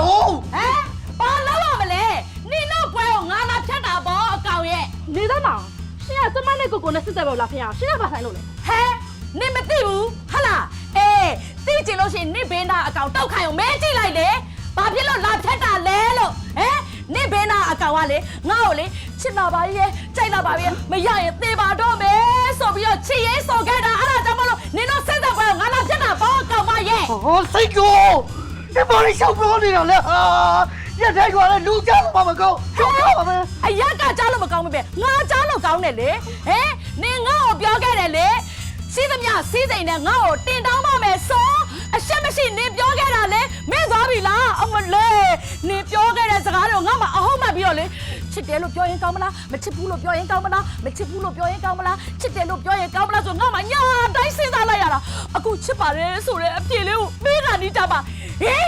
တော့ဟမ်ဘာလို့ရမလဲနင်တို့ပွဲကိုငါလာဖြတ်တာပေါ့အကောင်ရဲ့နေသားမောင်ရှင်ကကျမနဲ့ကိုကိုနဲ့စစ်သက်ပေါ်လာဖေးအောင်ရှင်ကဘာဆိုင်လို့လဲဟဲနင်မသိဘူးဟဟလားအေးသိချင်လို့ရှိရင်နင်ဘေးနာအကောင်တောက်ခိုင်အောင်မဲကြည့်လိုက်လေဘာဖြစ်လို့လာဖြတ်တာလဲလို့ဟမ်နင်ဘေးနာအကောင်ကလေငါ့ကိုလေချစ်လာပါရဲ့ကြိုက်လာပါရဲ့မရရင်သေပါတော့ ဟောစိတ်ကိုဒီပေါ်လေးရှောက်ပြောနေတာလေဟာရက်တိုင်းကလည်းလူကြောက်မှာမကောင်းကြောက်ပါမယ်အရက်ကကြားလို့မကောင်းဘူးပဲငါကြားလို့ကောင်းတယ်လေဟဲနင်ငါ့ကိုပြောခဲ့တယ်လေစီးသမျှစီးစိမ်နဲ့ငါ့ကိုတင်တောင်းပါမယ်ဆိုအရှက်မရှိနင်ပြောခဲ့တာလေမင်းသွားပြီလားအမလေးနင်ပြောခဲ့တဲ့စကားတွေကိုငါမှအဟုတ်မှတ်ပြီးတော့လေချစ်တယ်လို့ပြောရင်ကောင်းမလားမချစ်ဘူးလို့ပြောရင်ကောင်းမလားမချစ်ဘူးလို့ပြောရင်ကောင်းမလားချစ်တယ်လို့ပြောရင်ကောင်းမလားဆိုငါမှညာတိုင်းစဉ်းစားလို ကိုချစ်ပါတယ်ဆိုတဲ့အပြေလေးကိုပေးတာနေတာပါဟေး